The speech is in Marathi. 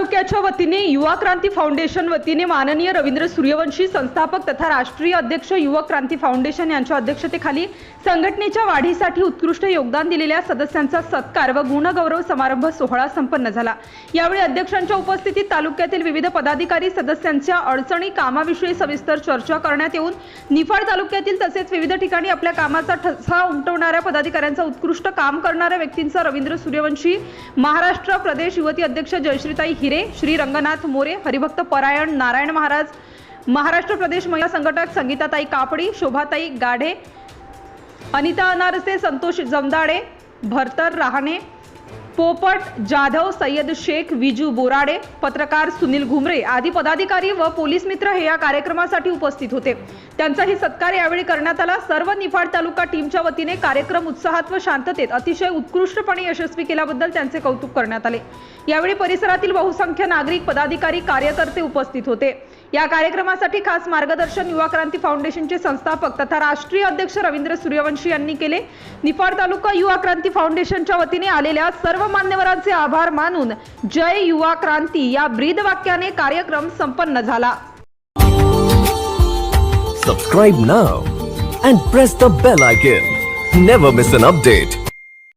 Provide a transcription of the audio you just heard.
तालुक्याच्या वतीने युवा क्रांती फाउंडेशन वतीने माननीय रवींद्र सूर्यवंशी संस्थापक तथा राष्ट्रीय अध्यक्ष युवक क्रांती फाउंडेशन यांच्या अध्यक्षतेखाली संघटनेच्या वाढीसाठी उत्कृष्ट योगदान दिलेल्या सदस्यांचा सत्कार व गुणगौरव समारंभ सोहळा संपन्न झाला. यावेळी अध्यक्षांच्या उपस्थितीत तालुक्यातील विविध पदाधिकारी सदस्यांच्या अडचणी कामाविषयी सविस्तर चर्चा करण्यात येऊन निफाड तालुक्यातील तसेच विविध ठिकाणी आपल्या कामाचा ठसा उमटवणाऱ्या पदाधिकाऱ्यांचा उत्कृष्ट काम करणाऱ्या व्यक्तींचा रवींद्र सूर्यवंशी महाराष्ट्र प्रदेश युवती अध्यक्ष जयश्रीताई हिरे श्री रंगनाथ मोरे हरिभक्त परायण नारायण महाराज महाराष्ट्र प्रदेश महिला संघटक संगीताताई कापडी शोभाताई गाढे अनिता अनारसे संतोष जमदाडे भरतर रहाणे पोपट जाधव सय्यद शेख विजू बोराडे पत्रकार सुनील घुमरे आदी पदाधिकारी व पोलीस मित्र हे या कार्यक्रमासाठी उपस्थित होते. त्यांचाही सत्कार यावेळी करण्यात आला. सर्व निफाड तालुका टीमच्या वतीने कार्यक्रम उत्साहात व शांततेत अतिशय उत्कृष्टपणे यशस्वी केल्याबद्दल त्यांचे कौतुक करण्यात आले. यावेळी परिसरातील बहुसंख्य नागरिक पदाधिकारी कार्यकर्ते उपस्थित होते. या कार्यक्रमासाठी खास मार्गदर्शन युवा क्रांती फाउंडेशनचे संस्थापक तथा राष्ट्रीय अध्यक्ष रवींद्र सूर्यवंशी यांनी केले. निफाड तालुका युवा क्रांती फाउंडेशनच्या वतीने आलेल्या सर्व मान्यवरांचे आभार मानून जय युवा क्रांती या ब्रीद वाक्याने कार्यक्रम संपन्न झाला. Subscribe now and press the bell icon never miss an update